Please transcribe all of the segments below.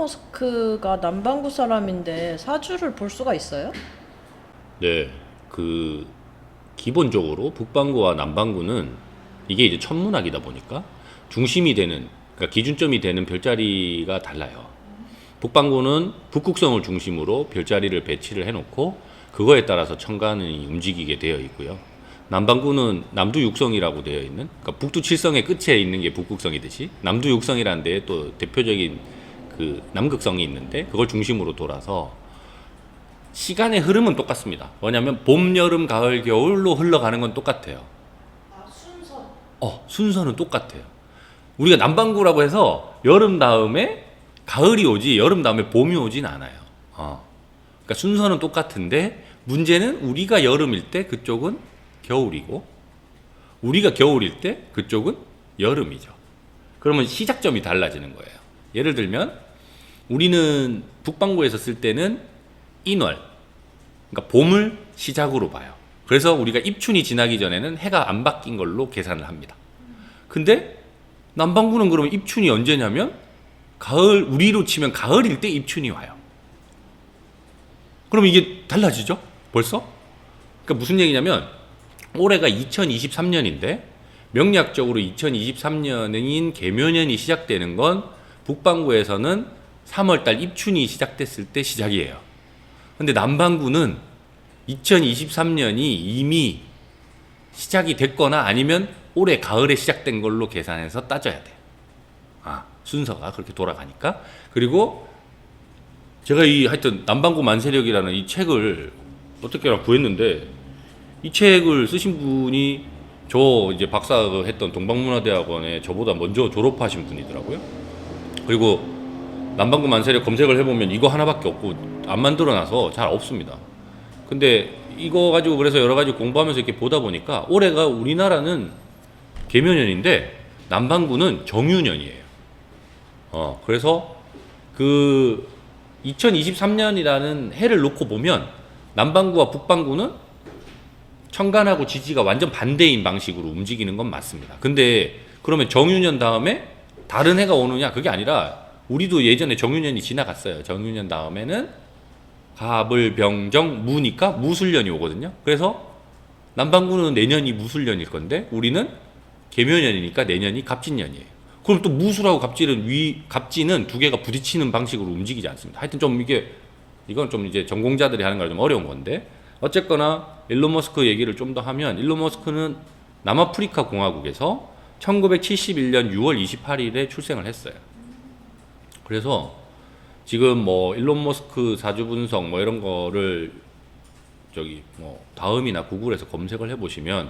머스크가 남반구 사람인데 사주를 볼 수가 있어요? 네, 그 기본적으로 북반구와 남반구는 이게 이제 천문학이다 보니까 중심이 되는 그러니까 기준점이 되는 별자리가 달라요. 북반구는 북극성을 중심으로 별자리를 배치를 해놓고 그거에 따라서 천간이 움직이게 되어 있고요. 남반구는 남두 육성이라고 되어 있는 그러니까 북두 칠성의 끝에 있는 게 북극성이듯이 남두 육성이라는 데에 또 대표적인 그 남극성이 있는데 그걸 중심으로 돌아서 시간의 흐름은 똑같습니다. 뭐냐면 봄, 여름, 가을, 겨울로 흘러가는 건 똑같아요. 아 순서. 어, 순서는 똑같아요. 우리가 남반구라고 해서 여름 다음에 가을이 오지 여름 다음에 봄이 오진 않아요. 어. 그러니까 순서는 똑같은데 문제는 우리가 여름일 때 그쪽은 겨울이고 우리가 겨울일 때 그쪽은 여름이죠. 그러면 시작점이 달라지는 거예요. 예를 들면 우리는 북반구에서 쓸 때는 인월, 그러니까 봄을 시작으로 봐요. 그래서 우리가 입춘이 지나기 전에는 해가 안 바뀐 걸로 계산을 합니다. 근데 남반구는 그러면 입춘이 언제냐면 가을 우리로 치면 가을일 때 입춘이 와요. 그럼 이게 달라지죠? 벌써? 그러니까 무슨 얘기냐면 올해가 2023년인데 명략적으로 2023년인 개묘년이 시작되는 건 북반구에서는 3월달 입춘이 시작됐을 때 시작이에요. 근데 남반구는 2023년이 이미 시작이 됐거나 아니면 올해 가을에 시작된 걸로 계산해서 따져야 돼요. 아, 순서가 그렇게 돌아가니까. 그리고 제가 이 하여튼 남반구 만세력이라는 이 책을 어떻게나 구했는데 이 책을 쓰신 분이 저 이제 박사 그 했던 동방문화대학원에 저보다 먼저 졸업하신 분이더라고요. 그리고 남반구 만세력 검색을 해보면 이거 하나밖에 없고 안 만들어놔서 잘 없습니다. 근데 이거 가지고 그래서 여러 가지 공부하면서 이렇게 보다 보니까 올해가 우리나라는 개묘년인데 남반구는 정유년이에요. 어, 그래서 그 2023년이라는 해를 놓고 보면 남반구와 북반구는 천간하고 지지가 완전 반대인 방식으로 움직이는 건 맞습니다. 근데 그러면 정유년 다음에 다른 해가 오느냐? 그게 아니라 우리도 예전에 정유년이 지나갔어요. 정유년 다음에는 갑을 병정 무니까 무술년이 오거든요. 그래서 남반구는 내년이 무술년일 건데 우리는 개묘년이니까 내년이 갑진년이에요. 그럼 또 무술하고 갑진은 위 갑진은 두 개가 부딪히는 방식으로 움직이지 않습니다. 하여튼 좀 이게 이건 좀 이제 전공자들이 하는 거라 좀 어려운 건데 어쨌거나 일론 머스크 얘기를 좀 더 하면 일론 머스크는 남아프리카 공화국에서 1971년 6월 28일에 출생을 했어요. 그래서 지금 뭐 일론 머스크 사주 분석 뭐 이런 거를 저기 뭐 다음이나 구글에서 검색을 해 보시면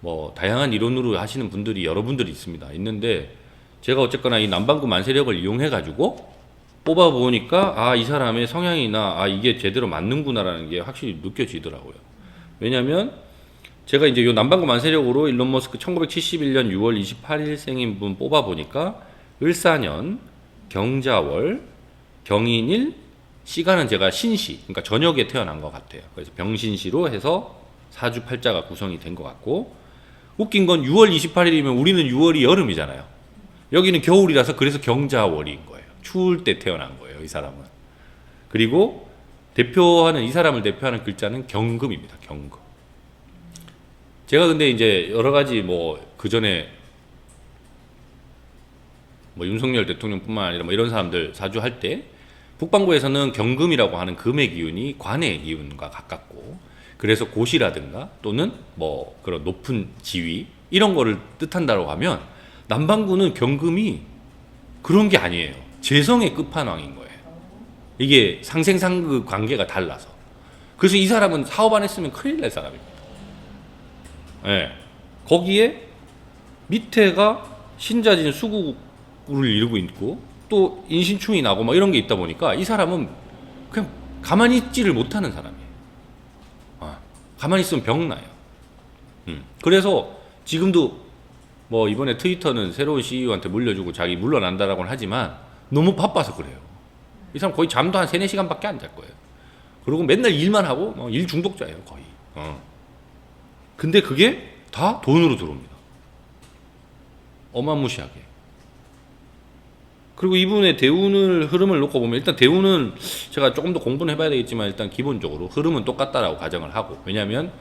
뭐 다양한 이론으로 하시는 분들이 여러분들이 있습니다. 있는데 제가 어쨌거나 이 남반구 만세력을 이용해 가지고 뽑아 보니까 아 이 사람의 성향이나 아 이게 제대로 맞는구나라는 게 확실히 느껴지더라고요. 왜냐하면 제가 이제 요 남반구 만세력으로 일론 머스크 1971년 6월 28일 생인 분 뽑아 보니까 을사년 경자월 경인일 시간은 제가 신시 그러니까 저녁에 태어난 것 같아요. 그래서 병신시로 해서 사주 팔자가 구성이 된 것 같고 웃긴 건 6월 28일이면 우리는 6월이 여름이잖아요. 여기는 겨울이라서 그래서 경자월인 거예요. 추울 때 태어난 거예요, 이 사람은. 그리고 대표하는 이 사람을 대표하는 글자는 경금입니다. 경금. 제가 근데 이제 여러 가지 뭐 그 전에 뭐 윤석열 대통령뿐만 아니라 뭐 이런 사람들 사주할 때 북반구에서는 경금이라고 하는 금의 기운이 관의 기운과 가깝고 그래서 고시라든가 또는 뭐 그런 높은 지위 이런 거를 뜻한다고 하면 남반구는 경금이 그런 게 아니에요. 재성의 끝판왕인 거예요. 이게 상생상극 관계가 달라서. 그래서 이 사람은 사업 안 했으면 큰일 날 사람입니다. 예. 거기에 밑에가 신자진 수 국을 이루고 있고 또 인신충이 나고 막 이런 게 있다 보니까 이 사람은 그냥 가만히 있지를 못하는 사람이에요. 아, 가만히 있으면 병 나요. 음. 그래서 지금도 뭐 이번에 트위터는 새로운 CEO한테 물려주고 자기 물러난다라고는 하지만 너무 바빠서 그래요. 이 사람 거의 잠도 한 3, 4시간밖에 안 잘 거예요. 그리고 맨날 일만 하고 뭐일 중독자예요, 거의. 어. 근데 그게 다 돈으로 들어옵니다. 어마무시하게. 그리고 이분의 대운을 흐름을 놓고 보면 일단 대운은 제가 조금 더 공부는 해봐야 되겠지만 일단 기본적으로 흐름은 똑같다라고 가정을 하고 왜냐하면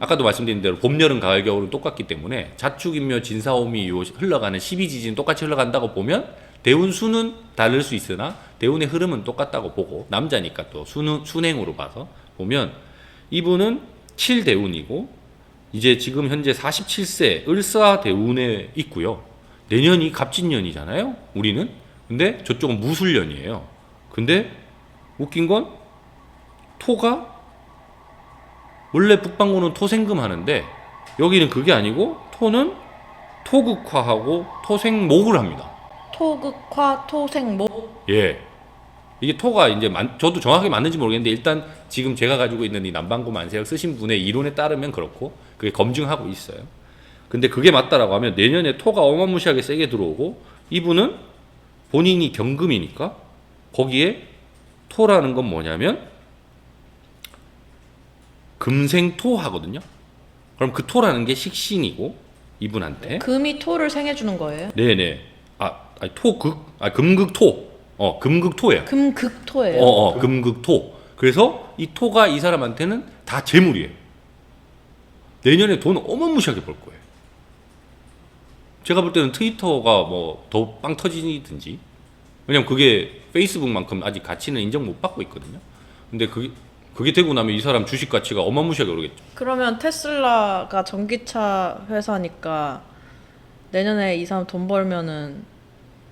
아까도 말씀드린 대로 봄, 여름, 가을, 겨울은 똑같기 때문에 자축인묘, 진사오미 요 흘러가는 12지진 똑같이 흘러간다고 보면 대운 수는 다를 수 있으나 대운의 흐름은 똑같다고 보고 남자니까 또 순, 순행으로 봐서 보면 이분은 7대운이고 이제 지금 현재 47세 을사 대운에 있고요. 내년이 갑진년이잖아요. 우리는. 근데 저쪽은 무술년이에요. 근데 웃긴 건 토가 원래 북방구는 토생금 하는데 여기는 그게 아니고 토는 토극화하고 토생목을 합니다. 토극화 토생목 예. 이게 토가 이제 만- 저도 정확하게 맞는지 모르겠는데 일단 지금 제가 가지고 있는 이 남방구 만세력 쓰신 분의 이론에 따르면 그렇고 그게 검증하고 있어요. 근데 그게 맞다라고 하면 내년에 토가 어마무시하게 세게 들어오고 이분은 본인이 경금이니까 거기에 토라는 건 뭐냐면 금생토 하거든요. 그럼 그 토라는 게 식신이고 이분한테 금이 토를 생해 주는 거예요. 네네. 아, 아니, 토극, 아, 금극토. 어, 금극토예요. 금극토예요. 어, 어, 금극토. 그래서 이 토가 이 사람한테는 다 재물이에요. 내년에 돈 어마무시하게 벌 거예요. 제가 볼 때는 트위터가 뭐 더 빵 터지든지. 왜냐면 그게 페이스북만큼 아직 가치는 인정 못 받고 있거든요. 근데 그게, 그게 되고 나면 이 사람 주식 가치가 어마무시하게 오르겠죠. 그러면 테슬라가 전기차 회사니까 내년에 이 사람 돈 벌면은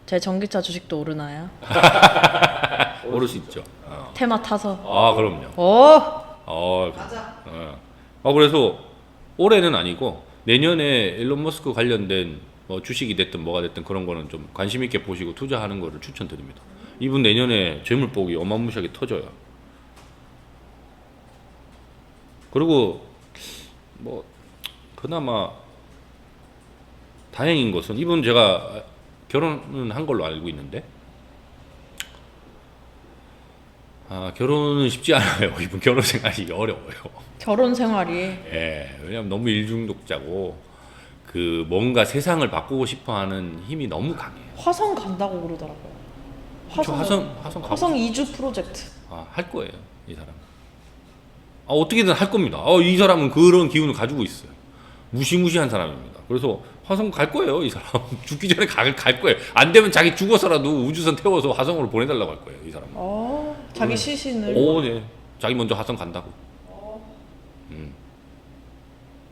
제 전기차 주식도 오르나요? 오를 수 있죠. 어. 테마 타서. 아, 그럼요. 어. 어, 어. 아 그래서 올해는 아니고 내년에 일론 머스크 관련된 뭐 주식이 됐든 뭐가 됐든 그런 거는 좀 관심 있게 보시고 투자하는 거를 추천드립니다. 이분 내년에 재물복이 어마무시하게 터져요. 그리고 뭐 그나마 다행인 것은 이분 제가 결혼은 한 걸로 알고 있는데 아 결혼은 쉽지 않아요. 이분 결혼 생활이 어려워요. 결혼 생활이 예, 왜냐면 너무 일중독자고 그 뭔가 세상을 바꾸고 싶어하는 힘이 너무 강해요. 화성 간다고 그러더라고요. 저 화성 화성 가고 화성 이주 프로젝트. 아, 할 거예요 이 사람. 아 어떻게든 할 겁니다. 어, 이 사람은 그런 기운을 가지고 있어요. 무시무시한 사람입니다. 그래서 화성 갈 거예요 이 사람. 죽기 전에 갈, 갈 거예요. 안 되면 자기 죽어서라도 우주선 태워서 화성으로 보내달라고 할 거예요 이 사람. 어, 자기 시신을. 오, 네. 자기 먼저 화성 간다고. 음.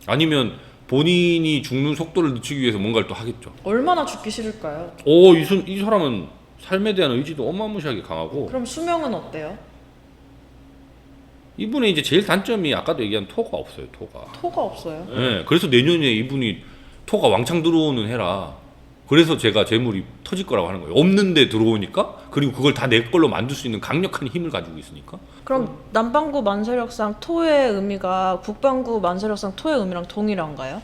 아니면 본인이 죽는 속도를 늦추기 위해서 뭔가를 또 하겠죠. 얼마나 죽기 싫을까요? 오, 이, 수- 이 사람은 삶에 대한 의지도 어마무시하게 강하고 그럼 수명은 어때요? 이분의 이제 제일 단점이 아까도 얘기한 토가 없어요. 토가. 토가 없어요. 예. 그래서 내년에 이분이 토가 왕창 들어오는 해라. 그래서 제가 재물이 터질 거라고 하는 거예요. 없는데 들어오니까 그리고 그걸 다 내 걸로 만들 수 있는 강력한 힘을 가지고 있으니까. 그럼 남방구 만세력상 토의 의미가 북방구 만세력상 토의 의미랑 동일한가요?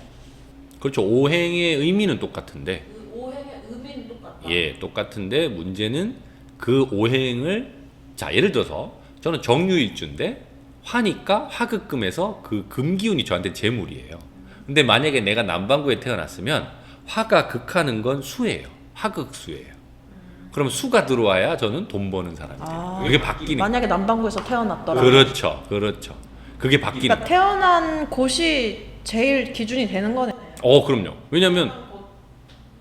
그렇죠. 오행의 의미는 똑같은데 오행의 의미는 똑같다. 예, 똑같은데 문제는 그 오행을 자 예를 들어서 저는 정유일주인데 화니까 화극금에서 그 금기운이 저한테 재물이에요. 근데 만약에 내가 남반구에 태어났으면 화가 극하는 건 수예요. 화극수예요. 그럼 수가 들어와야 저는 돈 버는 사람이 돼요. 아. 이게 바뀌는 거예요. 만약에 남방구에서 태어났더라. 그렇죠, 그렇죠. 그게 바뀌는 그러니까 태어난 곳이 제일 기준이 되는 거네. 어, 그럼요. 왜냐면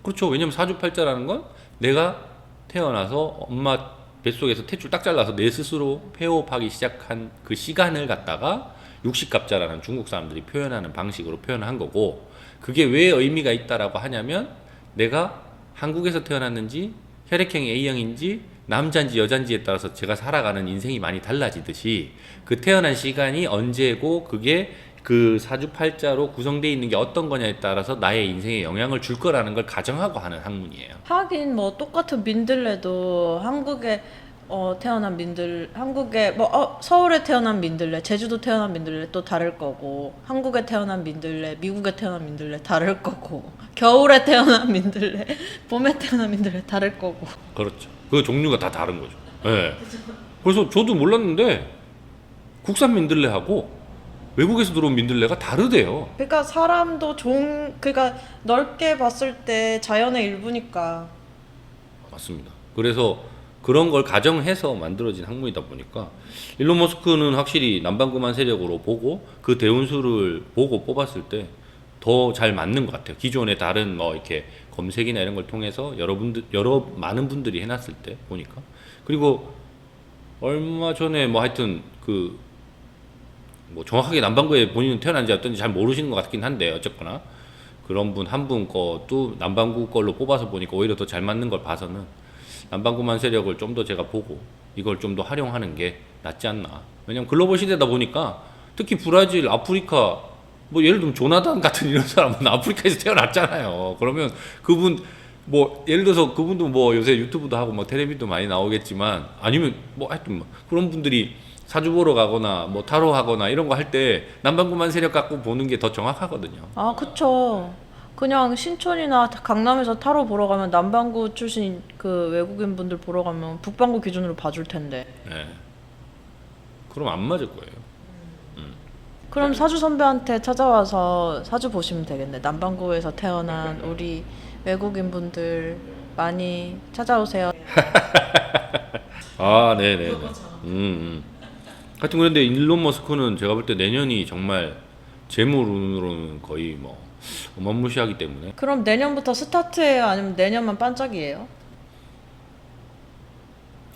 그렇죠. 왜냐면 사주팔자라는 건 내가 태어나서 엄마 뱃속에서 탯줄 딱 잘라서 내 스스로 폐호흡하기 시작한 그 시간을 갖다가 육식갑자라는 중국 사람들이 표현하는 방식으로 표현한 거고 그게 왜 의미가 있다라고 하냐면 내가 한국에서 태어났는지 혈액형이 A형인지 남자인지 여자인지에 따라서 제가 살아가는 인생이 많이 달라지듯이 그 태어난 시간이 언제고 그게 그 사주팔자로 구성되어 있는 게 어떤 거냐에 따라서 나의 인생에 영향을 줄 거라는 걸 가정하고 하는 학문이에요. 하긴 뭐 똑같은 민들레도 한국에 어, 태어난 민들 한국에 뭐 어, 서울에 태어난 민들레, 제주도 태어난 민들레 또 다를 거고 한국에 태어난 민들레, 미국에 태어난 민들레 다를 거고 겨울에 태어난 민들레, 봄에 태어난 민들레 다를 거고 그렇죠. 그 종류가 다 다른 거죠. 예. 그래서 저도 몰랐는데 국산 민들레하고 외국에서 들어온 민들레가 다르대요. 그러니까 사람도 종 그러니까 넓게 봤을 때 자연의 일부니까 맞습니다. 그래서 그런 걸 가정해서 만들어진 학문이다 보니까 일론 머스크는 확실히 남반구만 세력으로 보고 그 대운수를 보고 뽑았을 때 더 잘 맞는 것 같아요. 기존의 다른 뭐 이렇게 검색이나 이런 걸 통해서 여러분들 여러 많은 분들이 해놨을 때 보니까 그리고 얼마 전에 뭐 하여튼 그 뭐 정확하게 남반구에 본인은 태어난 지 어떤지 잘 모르시는 것 같긴 한데 어쨌거나 그런 분 한분 것도 남반구 걸로 뽑아서 보니까 오히려 더 잘 맞는 걸 봐서는 남반구만 세력을 좀 더 제가 보고 이걸 좀 더 활용하는 게 낫지 않나. 왜냐면 글로벌 시대다 보니까 특히 브라질, 아프리카 뭐 예를 들면 조나단 같은 이런 사람은 아프리카에서 태어났잖아요. 그러면 그분 뭐 예를 들어서 그분도 뭐 요새 유튜브도 하고 뭐 텔레비도 많이 나오겠지만 아니면 뭐 하여튼 뭐 그런 분들이 사주 보러 가거나 뭐 타로 하거나 이런 거 할 때 남반구만 세력 갖고 보는 게 더 정확하거든요. 아, 그쵸. 그냥 신촌이나 강남에서 타로 보러 가면 남반구 출신 그 외국인 분들 보러 가면 북반구 기준으로 봐줄 텐데. 예. 그럼 안 맞을 거예요. 그럼 사주 선배한테 찾아와서 사주 보시면 되겠네. 남반구에서 태어난 우리 외국인 분들 많이 찾아오세요. 아, 네네. 음, 음. 하여튼 그런데 일론 머스크는 제가 볼 때 내년이 정말 재물운으로는 거의 뭐 어마무시하기 때문에 그럼 내년부터 스타트예요? 아니면 내년만 반짝이에요?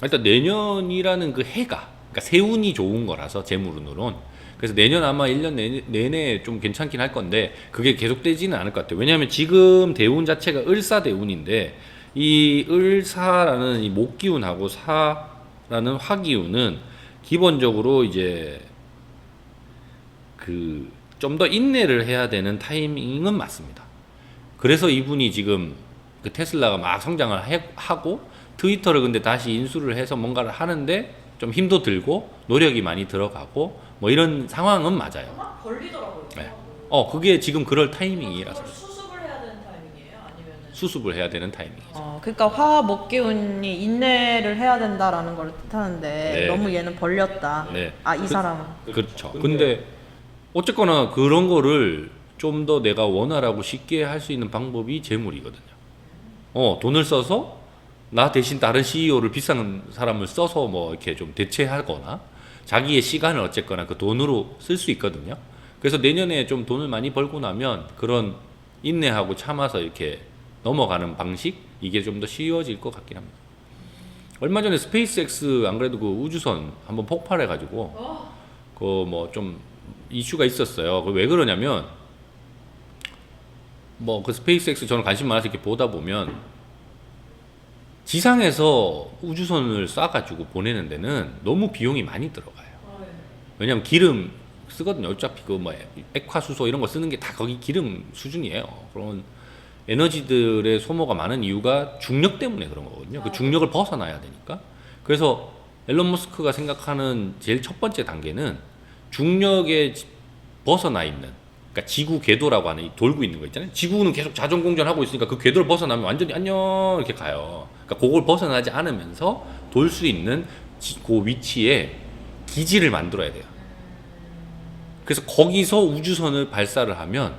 일단 내년이라는 그 해가 그러니까 세운이 좋은 거라서 재물운으론 그래서 내년 아마 1년 내내, 내내 좀 괜찮긴 할 건데 그게 계속되지는 않을 것 같아요. 왜냐하면 지금 대운 자체가 을사 대운인데 이 을사라는 이 목기운하고 사라는 화기운은 기본적으로 이제 그 좀 더 인내를 해야 되는 타이밍은 맞습니다. 그래서 이분이 지금 그 테슬라가 막 성장을 해- 하고 트위터를 근데 다시 인수를 해서 뭔가를 하는데 좀 힘도 들고 노력이 많이 들어가고 뭐 이런 상황은 맞아요. 걸리더라고요. 네. 어 그게 지금 그럴 타이밍이라서 수습을 해야 되는 타이밍이에요? 아니면 수습을 해야 되는 타이밍. 어, 그러니까 화화 목기운이 인내를 해야 된다라는 걸 뜻하는데 네. 너무 얘는 벌렸다. 네. 아이 사람은. 그렇죠. 근데 어쨌거나 그런 거를 좀 더 내가 원활하고 쉽게 할 수 있는 방법이 재물이거든요. 어, 돈을 써서 나 대신 다른 CEO를 비싼 사람을 써서 뭐 이렇게 좀 대체하거나 자기의 시간을 어쨌거나 그 돈으로 쓸 수 있거든요. 그래서 내년에 좀 돈을 많이 벌고 나면 그런 인내하고 참아서 이렇게 넘어가는 방식 이게 좀 더 쉬워질 것 같긴 합니다. 얼마 전에 스페이스X 안 그래도 그 우주선 한번 폭발해 가지고 그 뭐 좀 이슈가 있었어요. 그왜 그러냐면 뭐 그 스페이스X 저는 관심 많아서 이렇게 보다 보면 지상에서 우주선을 쏴가지고 보내는 데는 너무 비용이 많이 들어가요. 왜냐면 기름 쓰거든요. 어차피 그 뭐 액화수소 이런 거 쓰는 게 다 거기 기름 수준이에요. 그런 에너지들의 소모가 많은 이유가 중력 때문에 그런 거거든요. 그 중력을 벗어나야 되니까. 그래서 앨런 머스크가 생각하는 제일 첫 번째 단계는 중력에 지- 벗어나 있는 그러니까 지구 궤도라고 하는 이 돌고 있는 거 있잖아요. 지구는 계속 자전 공전하고 있으니까 그 궤도를 벗어나면 완전히 안녕 이렇게 가요. 그러니까 그걸 벗어나지 않으면서 돌 수 있는 지- 그 위치에 기지를 만들어야 돼요. 그래서 거기서 우주선을 발사를 하면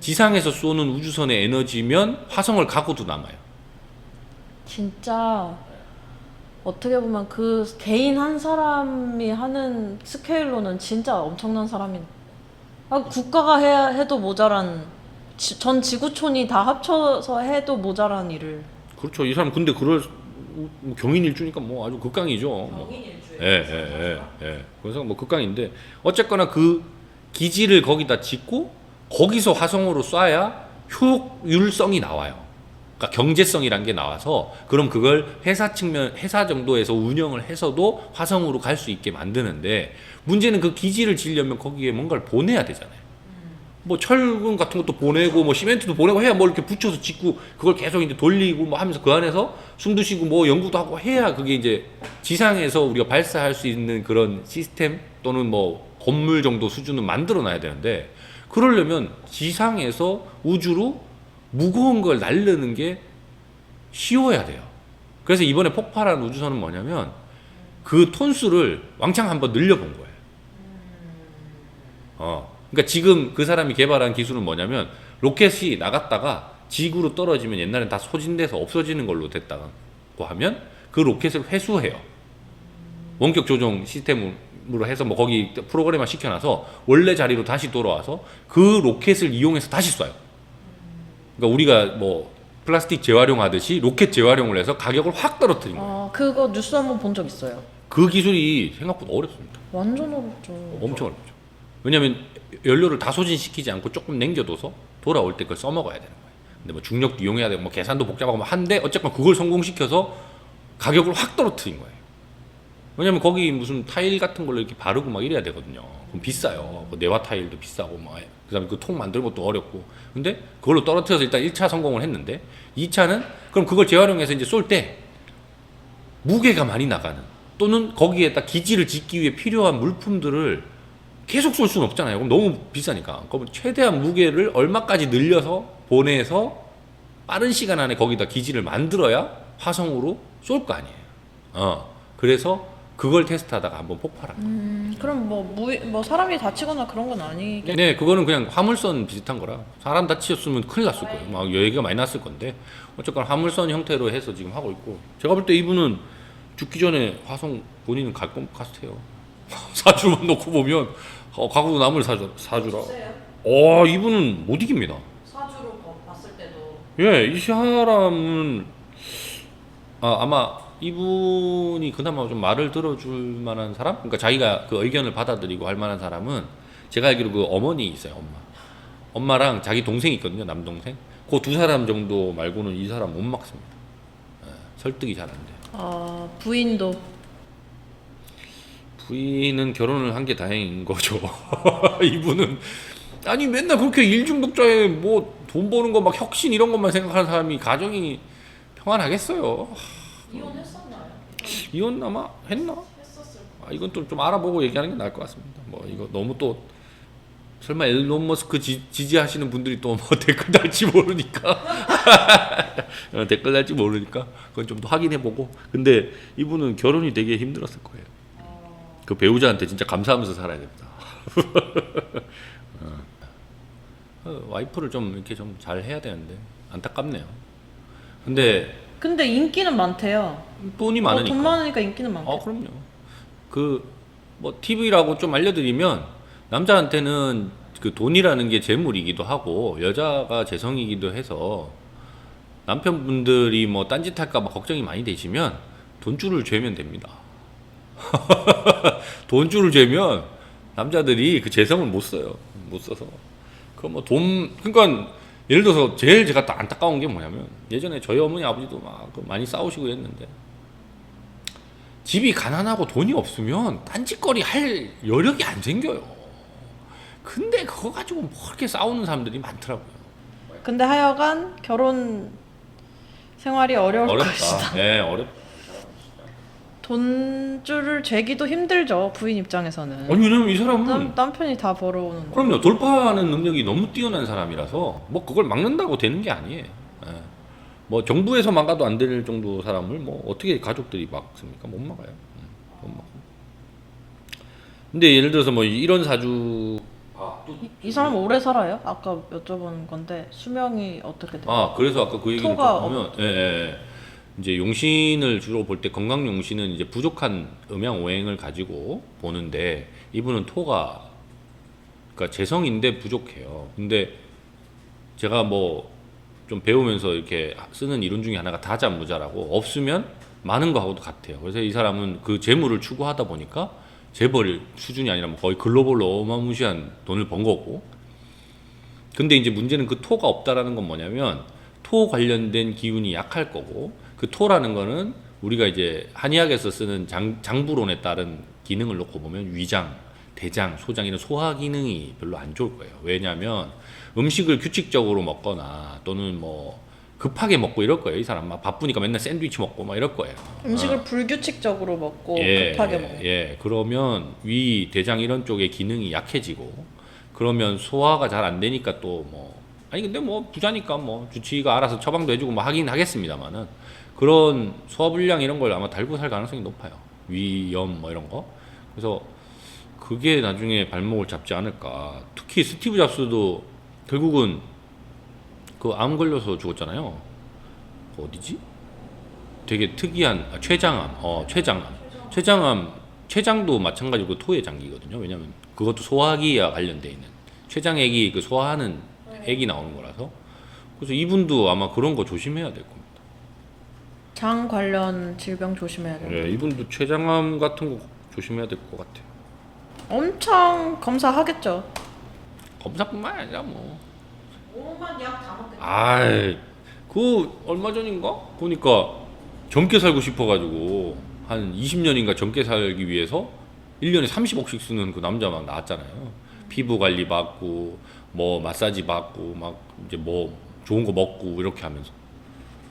지상에서 쏘는 우주선의 에너지면 화성을 가고도 남아요. 진짜 어떻게 보면 그 개인 한 사람이 하는 스케일로는 진짜 엄청난 사람인. 아, 국가가 해야 해도 모자란 지- 전 지구촌이 다 합쳐서 해도 모자란 일을. 그렇죠. 이 사람 근데 그럴 우- 뭐 경인 일주니까 뭐 아주 극강이죠. 뭐. 예, 예, 예, 예. 그래서 뭐 극강인데 어쨌거나 그 기지를 거기다 짓고 거기서 화성으로 쏴야 효율성이 나와요. 그러니까 경제성이란 게 나와서 그럼 그걸 회사 측면 회사 정도에서 운영을 해서도 화성으로 갈 수 있게 만드는데 문제는 그 기지를 지으려면 거기에 뭔가를 보내야 되잖아요. 뭐 철근 같은 것도 보내고 뭐 시멘트도 보내고 해야 뭐 이렇게 붙여서 짓고 그걸 계속 이제 돌리고 뭐 하면서 그 안에서 숨도 쉬고 뭐 연구도 하고 해야 그게 이제 지상에서 우리가 발사할 수 있는 그런 시스템 또는 뭐 건물 정도 수준은 만들어 놔야 되는데 그러려면 지상에서 우주로 무거운 걸 날르는 게 쉬워야 돼요. 그래서 이번에 폭발한 우주선은 뭐냐면 그 톤수를 왕창 한번 늘려본 거예요. 어. 그러니까 지금 그 사람이 개발한 기술은 뭐냐면 로켓이 나갔다가 지구로 떨어지면 옛날엔 다 소진돼서 없어지는 걸로 됐다가 받고 하면 그 로켓을 회수해요. 원격 조종 시스템으로 해서 뭐 거기 프로그램화 시켜놔서 원래 자리로 다시 돌아와서 그 로켓을 이용해서 다시 쏴요. 그러니까 우리가 뭐 플라스틱 재활용하듯이 로켓 재활용을 해서 가격을 확 떨어뜨린 거예요. 아 그거 뉴스 한번 본 적 있어요. 그 기술이 생각보다 어렵습니다. 완전 어렵죠. 엄청 어렵죠. 왜냐하면 연료를 다 소진시키지 않고 조금 남겨둬서 돌아올 때 그걸 써먹어야 되는 거예요. 근데 뭐 중력도 이용해야 되고 뭐 계산도 복잡하고 뭐 한데 어쨌건 그걸 성공시켜서 가격을 확 떨어뜨린 거예요. 왜냐면 거기 무슨 타일 같은 걸로 이렇게 바르고 막 이래야 되거든요. 그럼 비싸요. 그 네와 타일도 비싸고 막 그다음에 그 통 만드는 것도 어렵고. 근데 그걸로 떨어뜨려서 일단 1차 성공을 했는데 2차는 그럼 그걸 재활용해서 이제 쏠 때 무게가 많이 나가는 또는 거기에다 기지를 짓기 위해 필요한 물품들을 계속 쏠 수는 없잖아요. 그럼 너무 비싸니까. 그럼 최대한 무게를 얼마까지 늘려서 보내서 빠른 시간 안에 거기다 기지를 만들어야 화성으로 쏠 거 아니에요. 어. 그래서 그걸 테스트하다가 한번 폭발한 거예요. 음, 그럼 뭐, 무, 뭐 사람이 다치거나 그런 건 아니겠 네, 그거는 그냥 화물선 비슷한 거라 사람 다치셨으면 큰일 났을 거예요. 막 얘기가 많이 났을 건데 어쨌건 화물선 형태로 해서 지금 하고 있고 제가 볼 때 이분은 죽기 전에 화성 본인은 갈것 같아요. 사주만 놓고 보면 어, 가구 나물 사주, 사주라. 어, 이분은 못 이깁니다. 사주로 봤을 때도 예, 이 사람은 아, 아마 이분이 그나마 좀 말을 들어줄 만한 사람? 그러니까 자기가 그 의견을 받아들이고 할 만한 사람은 제가 알기로 그 어머니 있어요, 엄마. 엄마랑 자기 동생이 있거든요, 남동생. 그 두 사람 정도 말고는 이 사람 못 막습니다. 예, 설득이 잘 안 돼요. 아 부인도 부인은 결혼을 한 게 다행인 거죠. 이분은 아니 맨날 그렇게 일중독자에 뭐 돈 버는 거 막 혁신 이런 것만 생각하는 사람이 가정이 평안하겠어요. 이혼했었나요? 이혼 아마 했나? 했었을 아, 이건 좀, 좀 알아보고 얘기하는 게 나을 것 같습니다. 뭐 이거 너무 또 설마 일론 머스크 지, 지지하시는 분들이 또 뭐 댓글 달지 모르니까 어, 댓글 달지 모르니까 그건 좀 더 확인해보고 근데 이분은 결혼이 되게 힘들었을 거예요. 그 배우자한테 진짜 감사하면서 살아야 됩니다. 어. 어, 와이프를 좀 이렇게 좀 잘 해야 되는데 안타깝네요. 근데 근데 인기는 많대요. 돈이 어, 많으니까. 돈 많으니까 인기는 많대. 아 그럼요. 그 뭐 TV라고 좀 알려드리면 남자한테는 그 돈이라는 게 재물이기도 하고 여자가 재성이기도 해서 남편분들이 뭐 딴짓할까봐 걱정이 많이 되시면 돈줄을 죄면 됩니다. 돈줄을 죄면 남자들이 그 재성을 못 써요. 못 써서. 그 뭐 돈 그러니까 예를 들어서 제일 제가 또 안타까운 게 뭐냐면 예전에 저희 어머니 아버지도 막그 많이 싸우시고 했는데 집이 가난하고 돈이 없으면 딴짓거리 할 여력이 안 생겨요. 근데 그거 가지고 뭐 그렇게 싸우는 사람들이 많더라고요. 근데 하여간 결혼 생활이 어려울 것이다. 어렵다. 네, 어렵. 돈줄을 재기도 힘들죠 부인 입장에서는. 아니 왜냐면 이 사람은 남, 남편이 다 벌어오는. 거. 그럼요 돌파하는 능력이 너무 뛰어난 사람이라서 뭐 그걸 막는다고 되는 게 아니에요. 예. 뭐 정부에서 막아도 안 될 정도 사람을 뭐 어떻게 가족들이 막습니까? 못 막아요. 음, 못 막. 근데 예를 들어서 뭐 이런 사주 아, 또 이, 이 사람 오래 살아요? 아까 여쭤본 건데 수명이 어떻게 돼요? 아 그래서 아까 그 얘기를 좀 토가 하면 예, 예, 예. 이제 용신을 주로 볼 때 건강 용신은 이제 부족한 음양 오행을 가지고 보는데 이분은 토가 그러니까 재성인데 부족해요. 근데 제가 뭐 좀 배우면서 이렇게 쓰는 이론 중에 하나가 다자무자라고 없으면 많은 거하고도 같아요. 그래서 이 사람은 그 재물을 추구하다 보니까 재벌 수준이 아니라 뭐 거의 글로벌로 어마무시한 돈을 번 거고 근데 이제 문제는 그 토가 없다라는 건 뭐냐면 토 관련된 기운이 약할 거고 그 토라는 거는 우리가 이제 한의학에서 쓰는 장, 장부론에 따른 기능을 놓고 보면 위장, 대장, 소장 이런 소화 기능이 별로 안 좋을 거예요. 왜냐하면 음식을 규칙적으로 먹거나 또는 뭐 급하게 먹고 이럴 거예요. 이 사람 막 바쁘니까 맨날 샌드위치 먹고 막 이럴 거예요. 음식을 어. 불규칙적으로 먹고 예, 급하게 예, 먹고. 예. 그러면 위, 대장 이런 쪽의 기능이 약해지고 그러면 소화가 잘 안 되니까 또 뭐 아니 근데 뭐 부자니까 뭐 주치의가 알아서 처방도 해주고 뭐 하긴 하겠습니다만은 그런 소화불량 이런 걸 아마 달고 살 가능성이 높아요. 위염 뭐 이런 거. 그래서 그게 나중에 발목을 잡지 않을까. 특히 스티브 잡스도 결국은 그 암 걸려서 죽었잖아요. 그 어디지? 되게 특이한 아, 췌장암, 어 췌장암, 췌장암, 췌장도 마찬가지로 토의 장기거든요. 왜냐하면 그것도 소화기와 관련돼 있는 췌장액이 그 소화하는 액이 나오는 거라서 그래서 이분도 아마 그런 거 조심해야 될 겁니다. 장 관련 질병 조심해야 돼요. 네, 이분도 췌장암 같은 거 조심해야 될 것 같아요. 엄청 검사하겠죠. 검사뿐만 아니라 뭐 오만 약 다 먹겠다. 아이 그 얼마 전인가 보니까 젊게 살고 싶어가지고 한 20년인가 젊게 살기 위해서 1년에 30억씩 쓰는 그 남자 막 나왔잖아요. 피부 관리 받고 뭐 마사지 받고 막 이제 뭐 좋은 거 먹고 이렇게 하면서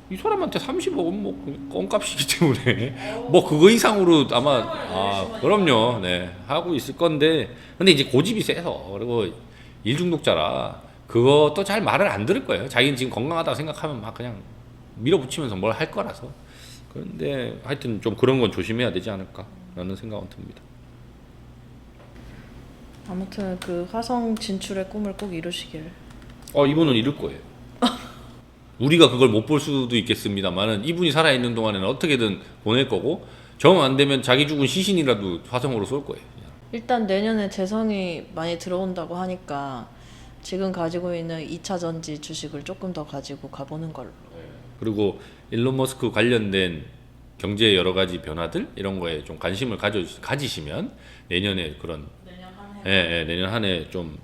이 사람한테 30억은 뭐 그냥 껌값이기 때문에. 뭐 그거 이상으로 아마 아 그럼요. 네. 하고 있을 건데. 근데 이제 고집이 세서. 그리고 일 중독자라. 그것도 잘 말을 안 들을 거예요. 자기는 지금 건강하다고 생각하면 막 그냥 밀어붙이면서 뭘 할 거라서. 그런데 하여튼 좀 그런 건 조심해야 되지 않을까라는 생각은 듭니다. 아무튼 그 화성 진출의 꿈을 꼭 이루시길. 어 이분은 이럴 거예요 우리가 그걸 못 볼 수도 있겠습니다만은 이분이 살아 있는 동안에는 어떻게든 보낼 거고 정 안 되면 자기 죽은 시신이라도 화성으로 쏠 거예요 그냥. 일단 내년에 재성이 많이 들어온다고 하니까 지금 가지고 있는 2차 전지 주식을 조금 더 가지고 가보는 걸로. 그리고 일론 머스크 관련된 경제 여러 가지 변화들 이런 거에 좀 관심을 가져 가지시면 내년에 그런 내년 한 예, 예, 내년 한 해 좀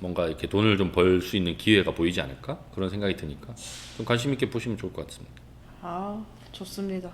뭔가 이렇게 돈을 좀 벌 수 있는 기회가 보이지 않을까 그런 생각이 드니까 좀 관심 있게 보시면 좋을 것 같습니다. 아 좋습니다.